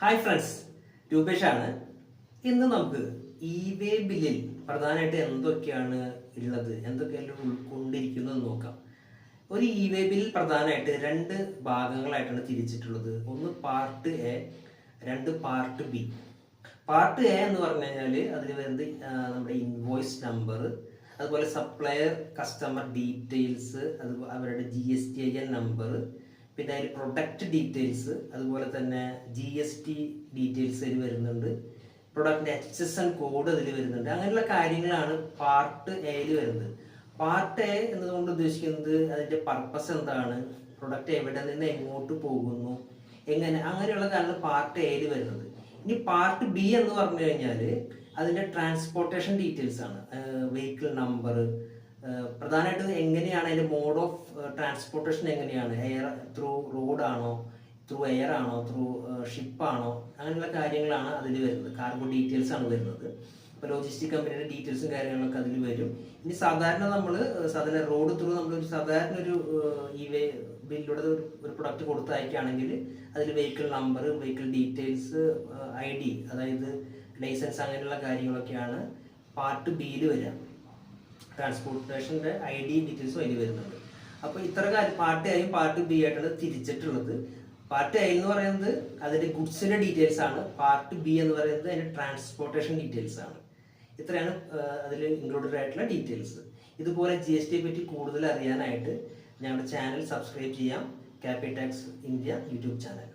Hi friends രൂപേഷാണ് ഇന്ന് നമുക്ക് e way ബില്ലിൽ പ്രധാനമായിട്ട് എന്തൊക്കെയാണ് ഉള്ളത് എന്തൊക്കെയാണ് ഉൾക്കൊണ്ടിരിക്കുന്നത് നോക്കാം. ഒരു ഇ വേ ബില്ലിൽ പ്രധാനമായിട്ട് രണ്ട് ഭാഗങ്ങളായിട്ടാണ് തിരിച്ചിട്ടുള്ളത്. ഒന്ന് പാർട്ട് എ രണ്ട് പാർട്ട് ബി പാർട്ട് എ എന്ന് പറഞ്ഞു കഴിഞ്ഞാൽ അതിൽ വരുന്നത് നമ്മുടെ ഇൻവോയ്സ് നമ്പർ അതുപോലെ സപ്ലയർ കസ്റ്റമർ ഡീറ്റെയിൽസ് അതുപോലെ അവരുടെ G S T I N number പിന്നെ അതിൽ പ്രൊഡക്റ്റ് ഡീറ്റെയിൽസ് അതുപോലെ തന്നെ ജി എസ് ടി ഡീറ്റെയിൽസ് അതിൽ വരുന്നുണ്ട്. പ്രൊഡക്റ്റിന്റെ എച്ച് എസ് എൻ കോഡ് അതിൽ വരുന്നുണ്ട്. അങ്ങനെയുള്ള കാര്യങ്ങളാണ് പാർട്ട് എയിൽ വരുന്നത്. പാർട്ട് എ എന്നതുകൊണ്ട് ഉദ്ദേശിക്കുന്നത് അതിന്റെ പർപ്പസ് എന്താണ്? പ്രൊഡക്റ്റ് എവിടെ നിന്ന് എങ്ങോട്ട് പോകുന്നു? എങ്ങനെ? അങ്ങനെയുള്ള കാര്യങ്ങൾ പാർട്ട് എയിൽ വരുന്നത്. ഇനി പാർട്ട് ബി എന്ന് പറഞ്ഞു കഴിഞ്ഞാൽ അതിന്റെ ട്രാൻസ്പോർട്ടേഷൻ ഡീറ്റെയിൽസ് ആണ്. വെഹിക്കിൾ നമ്പർ പ്രധാനമായിട്ടും എങ്ങനെയാണ് അതിന്റെ മോഡ് ഓഫ് ട്രാൻസ്പോർട്ടേഷൻ എങ്ങനെയാണ്? എയർ ത്രൂ റോഡ് ആണോ? ത്രൂ എയർ ആണോ? ത്രൂ ഷിപ്പ് ആണോ? അങ്ങനെയുള്ള കാര്യങ്ങളാണ് അതിൽ വരുന്നത്. കാർഗോ ഡീറ്റെയിൽസ് ആണ് വരുന്നത്. ഇപ്പോൾ ലോജിസ്റ്റിക് കമ്പനിയുടെ ഡീറ്റെയിൽസും കാര്യങ്ങളൊക്കെ അതിൽ വരും. ഇനി സാധാരണ നമ്മൾ സാധാരണ റോഡ് ത്രൂ നമ്മൾ ഒരു സാധാരണ ഒരു ഈ വേ ബില്ലിലൂടെ ഒരു പ്രൊഡക്റ്റ് കൊടുത്തയക്കുകയാണെങ്കിൽ അതിൽ vehicle number vehicle details I D അതായത് ലൈസൻസ് അങ്ങനെയുള്ള കാര്യങ്ങളൊക്കെയാണ് പാർട്ട് ബിയിൽ വരിക. ട്രാൻസ്പോർട്ടേഷന്റെ ഐ ഡി ഡീറ്റെയിൽസും അതിൽ വരുന്നുണ്ട്. അപ്പോൾ ഇത്ര കാര്യം പാർട്ട് എയും പാർട്ട് ബി ആയിട്ടാണ് തിരിച്ചിട്ടുള്ളത്. പാർട്ട് എ എന്ന് പറയുന്നത് അതിന്റെ ഗുഡ്സിന്റെ ഡീറ്റെയിൽസ് ആണ്. പാർട്ട് ബി എന്ന് പറയുന്നത് അതിന്റെ ട്രാൻസ്പോർട്ടേഷൻ ഡീറ്റെയിൽസ് ആണ്. ഇത്രയാണ് അതിൽ ഇൻക്ലൂഡഡ് ആയിട്ടുള്ള ഡീറ്റെയിൽസ് ഇതുപോലെ ജി എസ് ടിയെ പറ്റി കൂടുതൽ അറിയാനായിട്ട് ഞങ്ങളുടെ ചാനൽ സബ്സ്ക്രൈബ് ചെയ്യാം. ക്യാപിറ്റാക്സ് ഇന്ത്യ യൂട്യൂബ് ചാനൽ